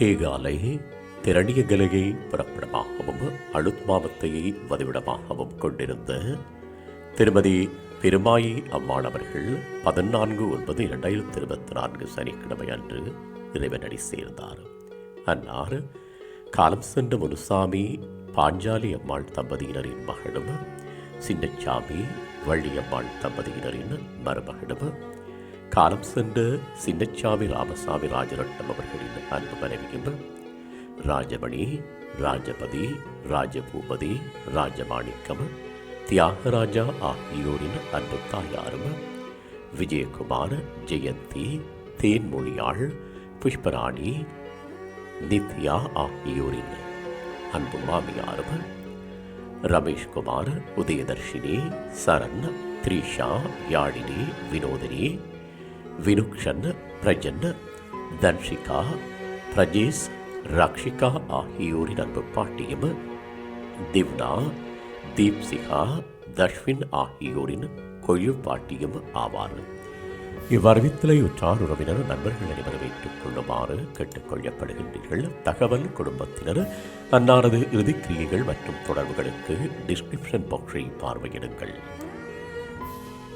கேகாலை திரணியகலையை புறப்படமாகவும் அழுத் மாவத்தையை வதிவிடமாகவும் கொண்டிருந்த திருமதி பெருமாயி அம்மாள் அவர்கள் பதினான்கு ஒன்பது இரண்டாயிரத்தி இருபத்தி நான்கு சனிக்கிழமை அன்று இறைவனடி சேர்ந்தார். அன்னார் காலம் சென்ற முனுசாமி பாஞ்சாலி அம்மாள் தம்பதியினரின் மகளும் சின்னச்சாமி வள்ளியம்மாள் தம்பதியினரின் மருமகளும் காலம் சென்ற சின்னச்சாமி ராமசாமி ராஜரட்னம் அவர்களின் அன்பு மனைவியும் ராஜமணி ராஜபதி ராஜபூபதி ராஜமாணிக்கம் தியாகராஜா ஆகியோரின் அன்பு தாயாரும் விஜயகுமார் ஜெயந்தி தேன்மொழியாள் புஷ்பராணி நித்யா ஆகியோரின் அன்பு மாமியாரும் ரமேஷ்குமார் உதயதர்ஷினி சரண் த்ரிஷா யாழினி வினோதினி வினுக்ஷன் பிரஜன் தன்ஷிகா பிரஜேஷ் ரக்ஷிகா ஆகியோரின் அன்பு பாட்டியும் திவ்னா தீப்சிகா தஷ்வின் ஆகியோரின் கொழு பாட்டியும் ஆவார். இவ்வறிவித்தலை உற்றார் உறவினர் நண்பர்கள் அனைவரும் கொள்ளுமாறு கேட்டுக்கொள்ளப்படுகின்றீர்கள். தகவல் குடும்பத்தினர் அன்னாரது இறுதிக்கிரியைகள் மற்றும் தொடர்புகளுக்கு டிஸ்கிரிப்ஷன் பாக்ஸை பார்வையிடுங்கள்.